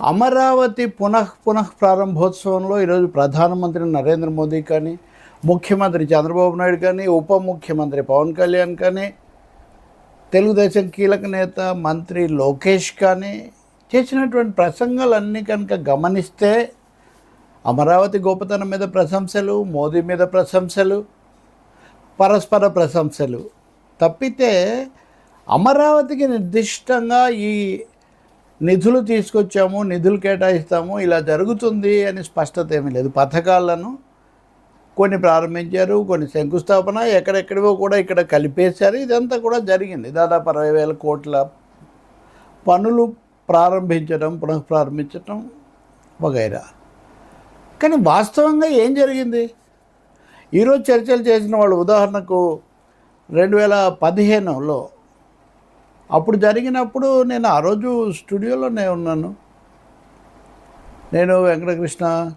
అమరావతి పునః పునః ప్రారంభోత్సవంలో ఈరోజు ప్రధానమంత్రి నరేంద్ర మోదీ కానీ ముఖ్యమంత్రి చంద్రబాబు నాయుడు కానీ ఉప ముఖ్యమంత్రి పవన్ కళ్యాణ్ కానీ తెలుగుదేశం కీలక నేత మంత్రి లోకేష్ కానీ చేసినటువంటి ప్రసంగాలన్నీ కనుక గమనిస్తే అమరావతి గొప్పతనం మీద ప్రశంసలు మోదీ మీద ప్రశంసలు పరస్పర ప్రశంసలు తప్పితే అమరావతికి నిర్దిష్టంగా ఈ నిధులు తీసుకొచ్చాము నిధులు కేటాయిస్తాము ఇలా జరుగుతుంది అని స్పష్టత ఏమీ లేదు. పథకాలను కొన్ని ప్రారంభించారు కొన్ని శంకుస్థాపన ఎక్కడెక్కడివో కూడా ఇక్కడ కలిపేశారు. ఇదంతా కూడా జరిగింది. దాదాపు అరవై వేల కోట్ల పనులు ప్రారంభించడం పునః ప్రారంభించడం వగైరా కానీ వాస్తవంగా ఏం జరిగింది? ఈరోజు చర్చలు చేసిన వాళ్ళు ఉదాహరణకు రెండు వేల పదిహేనులో అప్పుడు జరిగినప్పుడు నేను ఆ రోజు స్టూడియోలోనే ఉన్నాను. నేను వెంకటకృష్ణ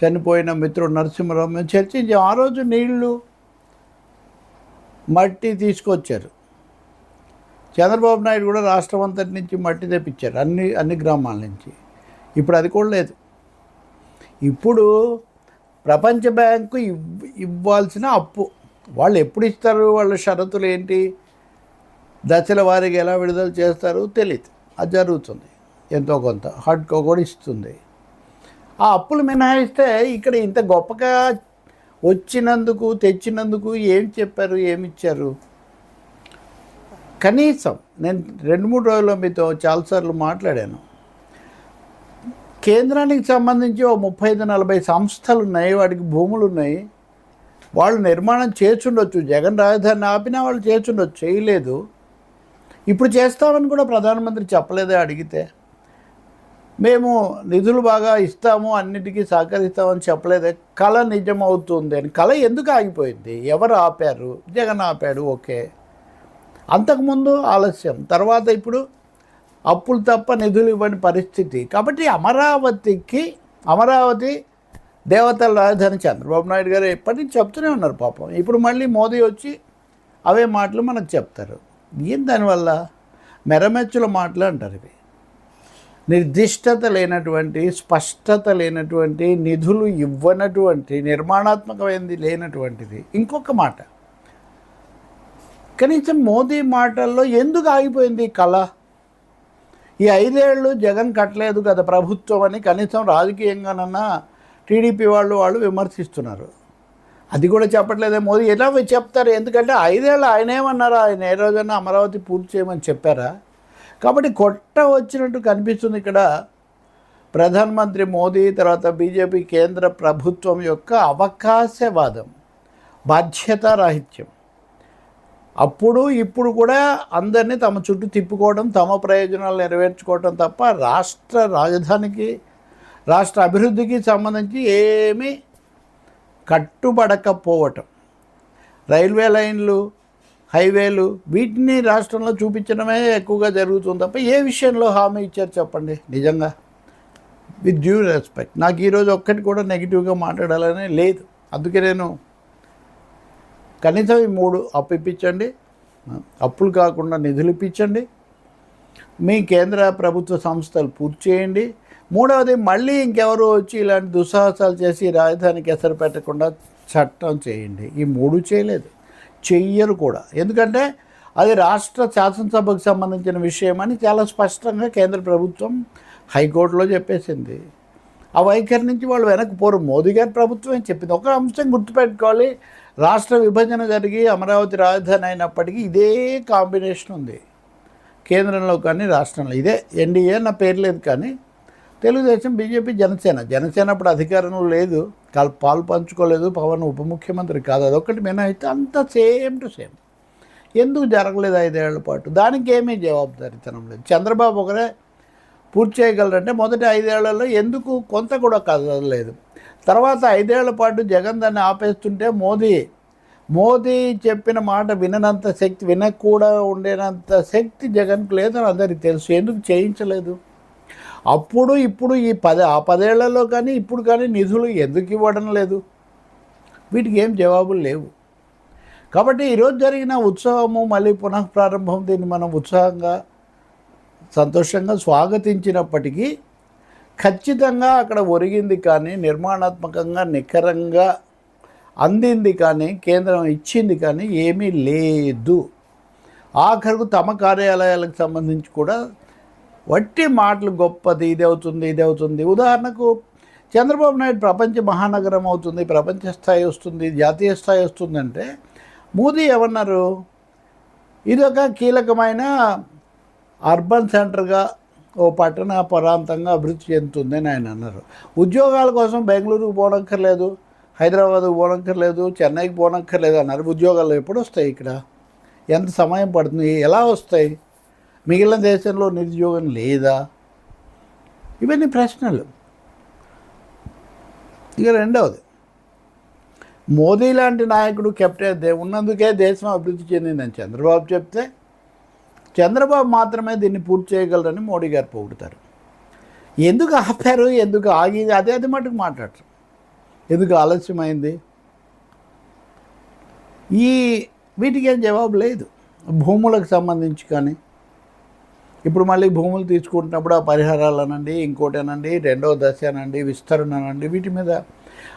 చనిపోయిన మిత్రుడు నరసింహరావు మేము చర్చించాం. ఆ రోజు నీళ్ళు మట్టి తీసుకొచ్చారు. చంద్రబాబు నాయుడు కూడా రాష్ట్రం అంతటి నుంచి మట్టి తెప్పించారు అన్ని అన్ని గ్రామాల నుంచి. ఇప్పుడు అది కూడా లేదు. ఇప్పుడు ప్రపంచ బ్యాంకు ఇవ్ ఇవ్వాల్సిన అప్పు. వాళ్ళు ఎప్పుడు ఇస్తారు? వాళ్ళ షరతులు ఏంటి? దశల వారికి ఎలా విడుదల చేస్తారు తెలియదు అది జరుగుతుంది. ఎంతో కొంత హడ్కో కూడా ఇస్తుంది. ఆ అప్పులు మినహాయిస్తే ఇక్కడ ఇంత గొప్పగా వచ్చినందుకు తెచ్చినందుకు ఏం చెప్పారు ఏమి ఇచ్చారు? కనీసం నేను రెండు మూడు రోజుల్లో మీతో చాలాసార్లు మాట్లాడాను. కేంద్రానికి సంబంధించి ఓ ముప్పై ఐదు నలభై సంస్థలు ఉన్నాయి. వాటికి భూములు ఉన్నాయి. వాళ్ళు నిర్మాణం చేర్చుండొచ్చు జగన్ రాజధాని ఆపినా వాళ్ళు చేర్చుండొచ్చు చేయలేదు. ఇప్పుడు చేస్తామని కూడా ప్రధానమంత్రి చెప్పలేదే అడిగితే. మేము నిధులు బాగా ఇస్తాము అన్నిటికీ సహకరిస్తామని చెప్పలేదే. కళ నిజమవుతుంది అని. కళ ఎందుకు ఆగిపోయింది? ఎవరు ఆపారు? జగన్ ఆపాడు ఓకే. అంతకుముందు ఆలస్యం. తర్వాత ఇప్పుడు అప్పులు తప్ప నిధులు ఇవ్వని పరిస్థితి. కాబట్టి అమరావతికి అమరావతి దేవతల రాజధాని చంద్రబాబు నాయుడు గారు ఎప్పటి నుంచి చెప్తూనే ఉన్నారు పాపం. ఇప్పుడు మళ్ళీ మోదీ వచ్చి అవే మాటలు మనకు చెప్తారు. ఏం దానివల్ల? మెరమెచ్చుల మాటలు అంటారు ఇవి. నిర్దిష్టత లేనటువంటి స్పష్టత లేనటువంటి నిధులు ఇవ్వనటువంటి నిర్మాణాత్మకమైనది లేనటువంటిది ఇంకొక మాట. కనీసం మోదీ మాటల్లో ఎందుకు ఆగిపోయింది కళ? ఈ ఐదేళ్ళు జగన్ కట్టలేదు కదా ప్రభుత్వం అని కనీసం రాజకీయంగానన్నా టీడీపీ వాళ్ళు వాళ్ళు విమర్శిస్తున్నారు. అది కూడా చెప్పట్లేదే మోదీ. ఎలా చెప్తారు? ఎందుకంటే ఐదేళ్ళు ఆయన ఏమన్నారా ఆయన ఏ రోజైనా అమరావతి పూర్తి చేయమని చెప్పారా? కాబట్టి కొట్ట వచ్చినట్టు కనిపిస్తుంది ఇక్కడ. ప్రధానమంత్రి మోదీ తర్వాత బీజేపీ కేంద్ర ప్రభుత్వం యొక్క అవకాశవాదం బాధ్యతారాహిత్యం. అప్పుడు ఇప్పుడు కూడా అందరినీ తమ చుట్టూ తిప్పుకోవడం తమ ప్రయోజనాలు నెరవేర్చుకోవడం తప్ప రాష్ట్ర రాజధానికి రాష్ట్ర అభివృద్ధికి సంబంధించి ఏమీ కట్టుబడకపోవటం. రైల్వే లైన్లు హైవేలు వీటిని రాష్ట్రంలో చూపించడమే ఎక్కువగా జరుగుతుంది తప్ప ఏ విషయంలో హామీ ఇచ్చారు చెప్పండి? నిజంగా? విత్ డ్యూ రెస్పెక్ట్ నాకు ఈరోజు ఒక్కటి కూడా నెగిటివ్గా మాట్లాడాలనే లేదు. అందుకే నేను కనీసం ఈ మూడు అప్పు ఇప్పించండి. అప్పులు కాకుండా నిధులు ఇప్పించండి. మీ కేంద్ర ప్రభుత్వ సంస్థలు పూర్తి చేయండి. మూడవది మళ్ళీ ఇంకెవరు వచ్చి ఇలాంటి దుస్సాహసాలు చేసి రాజధానికి ఎసరు పెట్టకుండా చట్టం చేయండి. ఈ మూడు చేయలేదు. చెయ్యరు కూడా. ఎందుకంటే అది రాష్ట్ర శాసనసభకు సంబంధించిన విషయమని చాలా స్పష్టంగా కేంద్ర ప్రభుత్వం హైకోర్టులో చెప్పేసింది. ఆ వైఖరి నుంచి వాళ్ళు వెనక్కి పోరు. మోదీ గారి ప్రభుత్వం చెప్పింది. ఒక అంశం గుర్తుపెట్టుకోవాలి. రాష్ట్ర విభజన జరిగి అమరావతి రాజధాని అయినప్పటికీ ఇదే కాంబినేషన్ ఉంది. కేంద్రంలో కానీ రాష్ట్రంలో. ఇదే ఎన్డీఏ నా పేరు లేదు కానీ తెలుగుదేశం బీజేపీ జనసేన. జనసేన అప్పుడు అధికారంలో లేదు. కాల్ పాలు పంచుకోలేదు. పవన్ ఉప ముఖ్యమంత్రి కాదు. అదొక్కటి మినహాయితే అంతా సేమ్ టు సేమ్. ఎందుకు జరగలేదు ఐదేళ్ళ పాటు? దానికి ఏమీ జవాబుదారితనం లేదు. చంద్రబాబు ఒకరే పూర్తి చేయగలరంటే మొదటి ఐదేళ్ళలో ఎందుకు కొంత కూడా కదలలేదు. తర్వాత ఐదేళ్ళ పాటు జగన్ దాన్ని ఆపేస్తుంటే మోదీ మోదీ చెప్పిన మాట విననంత శక్తి వినకుండా ఉండేనంత శక్తి జగన్కు లేదని అందరికీ తెలుసు. ఎందుకు చేయించలేదు? అప్పుడు ఇప్పుడు ఈ పది ఆ పదేళ్ళలో కానీ ఇప్పుడు కానీ నిధులు ఎందుకు ఇవ్వడం లేదు? వీటికి ఏం జవాబులు లేవు. కాబట్టి ఈరోజు జరిగిన ఉత్సవము మళ్ళీ పునః ప్రారంభం దీన్ని మనం ఉత్సాహంగా సంతోషంగా స్వాగతించినప్పటికీ ఖచ్చితంగా అక్కడ ఒరిగింది కానీ నిర్మాణాత్మకంగా నిఖరంగా అందింది కానీ కేంద్రం ఇచ్చింది కానీ ఏమీ లేదు. ఆఖరుకు తమ కార్యాలయాలకు సంబంధించి కూడా వట్టి మాటలు గొప్పది ఇది అవుతుంది ఇది అవుతుంది. ఉదాహరణకు చంద్రబాబు నాయుడు ప్రపంచ మహానగరం అవుతుంది ప్రపంచ స్థాయి వస్తుంది జాతీయ స్థాయి వస్తుందంటే మోదీ ఏమన్నారు? ఇది ఒక కీలకమైన అర్బన్ సెంటర్గా ఓ పట్టణ ప్రాంతంగా అభివృద్ధి చెందుతుంది అని ఆయన అన్నారు. ఉద్యోగాల కోసం బెంగళూరుకు పోనక్కర్లేదు హైదరాబాద్కు పోనక్కర్లేదు చెన్నైకి పోనక్కర్లేదు అన్నారు. ఉద్యోగాలు ఎప్పుడు వస్తాయి ఇక్కడ? ఎంత సమయం పడుతుంది? ఎలా వస్తాయి? మిగిలిన దేశంలో నిరుద్యోగం లేదా? ఇవన్నీ ప్రశ్నలు. ఇక రెండవది మోదీ లాంటి నాయకుడు కెప్టెన్ ఉన్నందుకే దేశం అభివృద్ధి చెందిందని చంద్రబాబు చెప్తే చంద్రబాబు మాత్రమే దీన్ని పూర్తి చేయగలరని మోడీ గారు పొగుడుతారు. ఎందుకు ఆపారు? ఎందుకు ఆగి అదే అది మటుకు మాట్లాడరు ఎందుకు ఆలస్యమైంది? ఈ వీటికి ఏం జవాబు లేదు. భూములకు సంబంధించి కానీ ఇప్పుడు మళ్ళీ భూములు తీసుకుంటున్నప్పుడు ఆ పరిహారాలు అనండి ఇంకోటి రెండవ దశ అనండి విస్తరణ అనండి వీటి మీద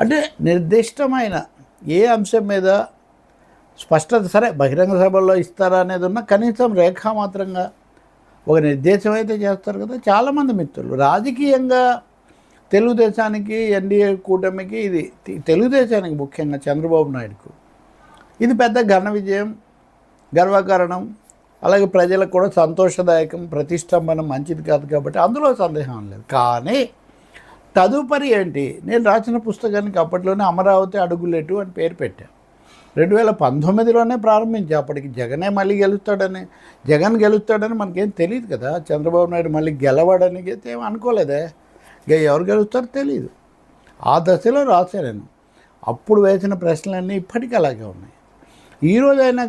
అంటే నిర్దిష్టమైన ఏ అంశం మీద స్పష్టత సరే బహిరంగ సభల్లో ఇస్తారా అనేది ఉన్న కనీసం రేఖామాత్రంగా ఒక నిర్దేశం అయితే చేస్తారు కదా చాలామంది మిత్రులు. రాజకీయంగా తెలుగుదేశానికి ఎన్డీఏ కూటమికి ఇది తెలుగుదేశానికి ముఖ్యంగా చంద్రబాబు నాయుడుకు ఇది పెద్ద ఘన విజయం గర్వకారణం. అలాగే ప్రజలకు కూడా సంతోషదాయకం ప్రతిష్టంభన మంచిది కాదు కాబట్టి అందులో సందేహం లేదు. కానీ తదుపరి ఏంటి? నేను రాసిన పుస్తకానికి అప్పట్లోనే అమరావతి అడుగులేటు అని పేరు పెట్టాను రెండు వేల పంతొమ్మిదిలోనే ప్రారంభించా. అప్పటికి జగనే మళ్ళీ గెలుస్తాడని జగన్ గెలుస్తాడని మనకేం తెలియదు కదా. చంద్రబాబు నాయుడు మళ్ళీ గెలవడని అయితే ఏం అనుకోలేదే. ఇక ఎవరు గెలుస్తారో తెలియదు ఆ దశలో రాశాను నేను. అప్పుడు వేసిన ప్రశ్నలన్నీ ఇప్పటికీ అలాగే ఉన్నాయి. ఈ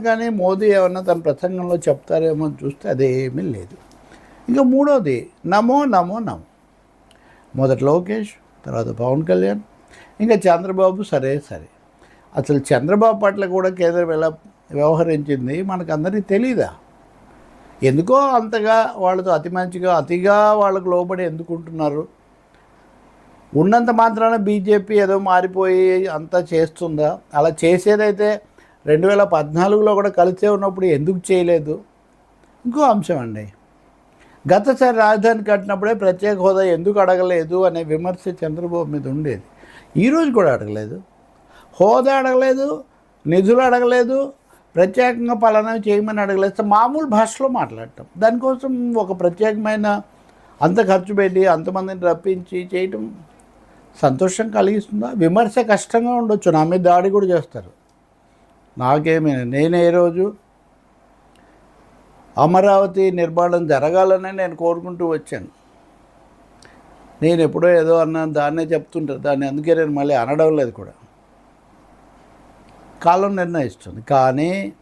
కానీ మోదీ ఏమన్నా తన ప్రసంగంలో చెప్తారేమో అని చూస్తే అదేమీ లేదు. ఇంకా మూడోది నమో నమో నమో. మొదట లోకేష్ తర్వాత పవన్ కళ్యాణ్ ఇంకా చంద్రబాబు సరే సరే. అసలు చంద్రబాబు పట్ల కూడా కేంద్రం ఎలా వ్యవహరించింది మనకందరికీ తెలీదా? ఎందుకో అంతగా వాళ్ళతో అతి మంచిగా అతిగా వాళ్ళకు లోబడి ఎందుకుంటున్నారు ఉన్నంత మాత్రాన బీజేపీ ఏదో మారిపోయి అంతా చేస్తుందా? అలా చేసేదైతే రెండు వేల పద్నాలుగులో కూడా కలిసే ఉన్నప్పుడు ఎందుకు చేయలేదు? ఇంకో అంశం అండి. గతసారి రాజధాని కట్టినప్పుడే ప్రత్యేక హోదా ఎందుకు అడగలేదు అనే విమర్శ చంద్రబాబు మీద ఉండేది. ఈరోజు కూడా అడగలేదు. హోదా అడగలేదు నిధులు అడగలేదు ప్రత్యేకంగా పలానా చేయమని అడగలేదు. మామూలు భాషలో మాట్లాడటం. దానికోసం ఒక ప్రత్యేకమైన అంత ఖర్చు పెట్టి అంతమందిని రప్పించి చేయటం సంతోషం కలిగిస్తుందా? విమర్శ కష్టంగా ఉండొచ్చు. నా మీద దాడి కూడా చేస్తారు. నాకేమీ నేనే రోజు అమరావతి నిర్మాణం జరగాలని నేను కోరుకుంటూ వచ్చాను. నేను ఎప్పుడో ఏదో అన్నాను దాన్నే చెప్తుంటారు దాన్ని అందుకే నేను మళ్ళీ అనడం లేదు కూడా. కాలం నిర్ణయిస్తుంది. కానీ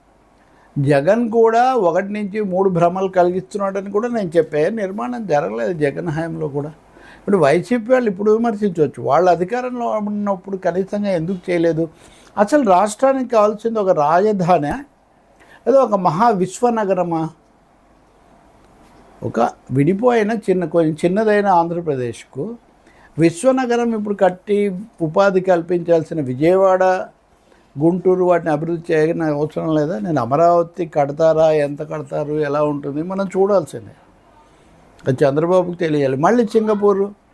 జగన్ కూడా ఒకటి నుంచి మూడు భ్రమలు కలిగిస్తున్నాడని కూడా నేను చెప్పాను నిర్మాణం జరగలేదు జగన్ హయాంలో కూడా. ఇప్పుడు వైసీపీ వాళ్ళు ఇప్పుడు విమర్శించవచ్చు. వాళ్ళ అధికారంలో ఉన్నప్పుడు కనీసంగా ఎందుకు చేయలేదు? అసలు రాష్ట్రానికి కావాల్సింది ఒక రాజధాని ఏదో ఒక మహా విశ్వనగరమా ఒక విడిపోయిన చిన్న కొంచెం చిన్నదైన ఆంధ్రప్రదేశ్కు విశ్వనగరం ఇప్పుడు కట్టి ఉపాధి కల్పించాల్సిన విజయవాడ గుంటూరు వాటిని అభివృద్ధి చేయని అవసరం లేదా? నేను అమరావతి కడతారా? ఎంత కడతారు? ఎలా ఉంటుంది? మనం చూడాల్సిందే. అది చంద్రబాబుకి తెలియాలి. మళ్ళీ సింగపూరు?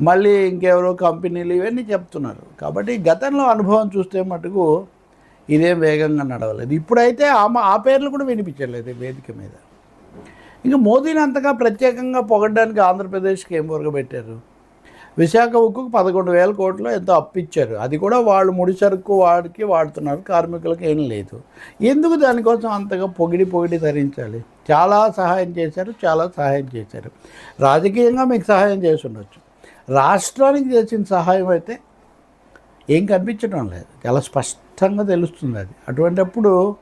మళ్ళీ ఇంకెవరో కంపెనీలు ఇవన్నీ చెప్తున్నారు. కాబట్టి గతంలో అనుభవం చూస్తే మటుకు ఇదేం వేగంగా నడవలేదు. ఇప్పుడైతే ఆ ఆ పేర్లు కూడా వినిపించలేదు వేదిక మీద. ఇంకా మోదీని అంతగా ప్రత్యేకంగా పొగడడానికి ఆంధ్రప్రదేశ్కి ఏం పెట్టారు విశాఖ ఉక్కుకు పదకొండు వేల కోట్లు ఎంతో అప్పిచ్చారు అది కూడా వాళ్ళు ముడి సరుకు వాడికి వాడుతున్నారు. కార్మికులకు ఏం లేదు. ఎందుకు దానికోసం అంతగా పొగిడి పొగిడి ధరించాలి? చాలా సహాయం చేశారు చాలా సహాయం చేశారు. రాజకీయంగా మీకు సహాయం చేసి ఉండొచ్చు. రాష్ట్రానికి చేసిన సహాయం అయితే ఏం కనిపించడం లేదు. చాలా స్పష్టంగా తెలుస్తుంది అది. అటువంటప్పుడు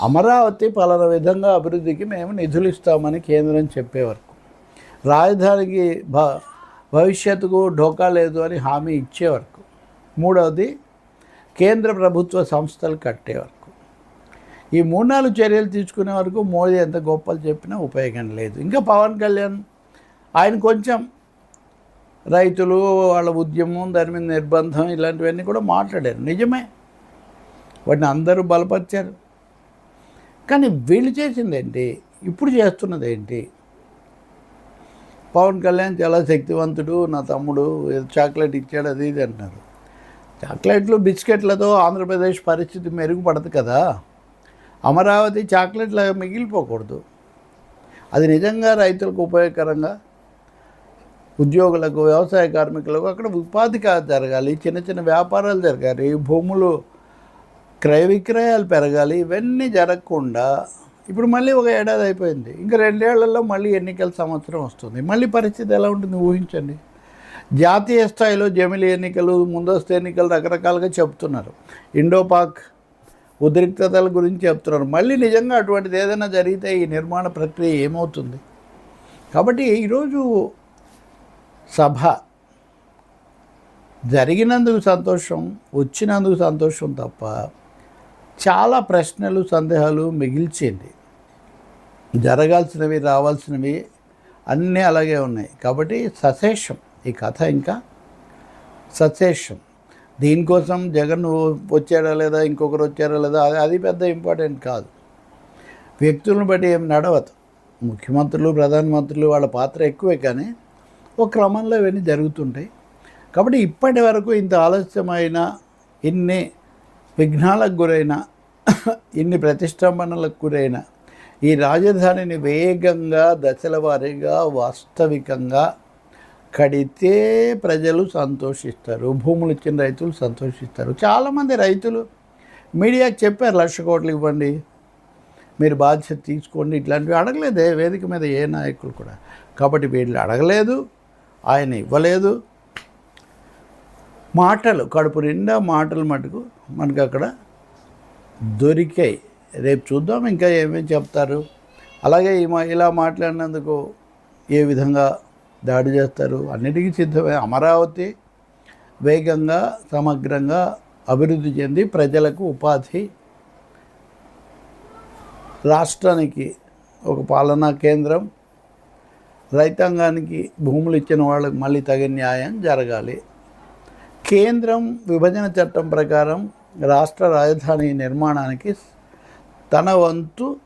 అమరావతి పలానా విధంగా అభివృద్ధికి మేము నిధులు ఇస్తామని కేంద్రం చెప్పే వరకు. రాజధానికి భ భవిష్యత్తుకు ఢోకా లేదు అని హామీ ఇచ్చే వరకు. మూడవది కేంద్ర ప్రభుత్వ సంస్థలు కట్టే వరకు. ఈ మూడు నాలుగు చర్యలు తీసుకునే వరకు మోదీ ఎంత గొప్పలు చెప్పినా ఉపయోగం లేదు. ఇంకా పవన్ కళ్యాణ్ ఆయన కొంచెం రైతులు వాళ్ళ ఉద్యమం దాని మీద నిర్బంధం ఇలాంటివన్నీ కూడా మాట్లాడారు. నిజమే. వాటిని అందరూ బలపరిచారు. కానీ వీళ్ళు చేసింది ఏంటి? ఇప్పుడు చేస్తున్నది ఏంటి? పవన్ కళ్యాణ్ చాలా శక్తివంతుడు నా తమ్ముడు చాక్లెట్ ఇచ్చాడు అది ఇది అంటున్నారు. చాక్లెట్లు బిస్కెట్లతో ఆంధ్రప్రదేశ్ పరిస్థితి మెరుగుపడదు కదా. అమరావతి చాక్లెట్లు మిగిలిపోకూడదు. అది నిజంగా రైతులకు ఉపయోగకరంగా ఉద్యోగులకు వ్యవసాయ కార్మికులకు అక్కడ ఉపాధి జరగాలి. చిన్న చిన్న వ్యాపారాలు జరగాలి. భూములు క్రయ విక్రయాలు పెరగాలి. ఇవన్నీ జరగకుండా ఇప్పుడు మళ్ళీ ఒక ఏడాది అయిపోయింది. ఇంకా రెండేళ్ళలో మళ్ళీ ఎన్నికల సంవత్సరం వస్తుంది. మళ్ళీ పరిస్థితి ఎలా ఉంటుంది? ఊహించండి. జాతీయ స్థాయిలో జమిలి ఎన్నికలు ముందస్తు ఎన్నికలు రకరకాలుగా చెప్తున్నారు. ఇండోపాక్ ఉద్రిక్తతల గురించి చెప్తున్నారు. మళ్ళీ నిజంగా అటువంటిది ఏదైనా జరిగితే ఈ నిర్మాణ ప్రక్రియ ఏమవుతుంది? కాబట్టి ఈరోజు సభ జరిగినందుకు సంతోషం వచ్చినందుకు సంతోషం తప్ప చాలా ప్రశ్నలు సందేహాలు మిగిల్చింది జరగాల్సినవి రావాల్సినవి అన్నీ అలాగే ఉన్నాయి. కాబట్టి సశేషం ఈ కథ ఇంకా సశేషం. దీనికోసం జగన్ వచ్చాడా లేదా ఇంకొకరు వచ్చారా లేదా అది అది పెద్ద ఇంపార్టెంట్ కాదు. వ్యక్తులను బట్టి ఏం నడవదు. ముఖ్యమంత్రులు ప్రధానమంత్రులు వాళ్ళ పాత్ర ఎక్కువే కానీ ఒక క్రమంలో ఇవన్నీ జరుగుతుంటాయి. కాబట్టి ఇప్పటి వరకు ఇంత ఆలస్యమైన ఇన్ని విఘ్నాలకు గురైన ఇన్ని ప్రతిష్టంభనలకు గురైన ఈ రాజధానిని వేగంగా దశల వారీగా వాస్తవికంగా కడితే ప్రజలు సంతోషిస్తారు. భూములు ఇచ్చిన రైతులు సంతోషిస్తారు. చాలామంది రైతులు మీడియాకి చెప్పారు లక్ష కోట్లు ఇవ్వండి మీరు బాధ్యత తీసుకోండి ఇట్లాంటివి అడగలేదే వేదిక మీద ఏ నాయకులు కూడా. కాబట్టి వీళ్ళు అడగలేదు. ఆయన ఇవ్వలేదు. మాటలు కడుపు నిండా మాటలు మటుకు మనకు అక్కడ దొరికాయి. రేపు చూద్దాం ఇంకా ఏమేమి చెప్తారు. అలాగే ఈ ఇలా మాట్లాడినందుకు ఏ విధంగా దాడి చేస్తారు అన్నిటికీ సిద్ధమే. అమరావతి వేగంగా సమగ్రంగా అభివృద్ధి చెంది ప్రజలకు ఉపాధి రాష్ట్రానికి ఒక పాలనా కేంద్రం రైతాంగానికి భూములు ఇచ్చిన వాళ్ళకి మళ్ళీ తగిన న్యాయం జరగాలి. కేంద్రం విభజన చట్టం ప్రకారం రాష్ట్ర రాజధాని నిర్మాణానికి తన వంతు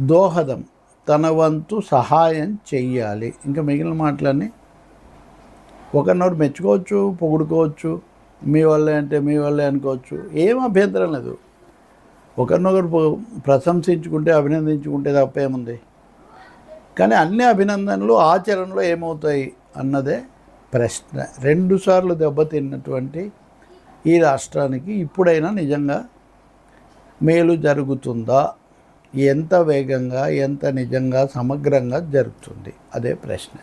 దోహదం తన వంతు సహాయం చెయ్యాలి. ఇంకా మిగిలిన మాటలన్నీ ఒకరినొకరు మెచ్చుకోవచ్చు పొగుడుకోవచ్చు మీ వల్లే అంటే మీ వల్లే అనుకోవచ్చు ఏం అభ్యంతరం లేదు. ఒకరినొకరు ప్రశంసించుకుంటే అభినందించుకుంటే తప్పేముంది? కానీ అన్ని అభినందనలు ఆచరణలో ఏమవుతాయి అన్నదే ప్రశ్న. రెండుసార్లు దెబ్బతిన్నటువంటి ఈ రాష్ట్రానికి ఇప్పుడైనా నిజంగా మేలు జరుగుతుందా? ఎంత వేగంగా ఎంత నిజంగా సమగ్రంగా జరుగుతుంది? అదే ప్రశ్న.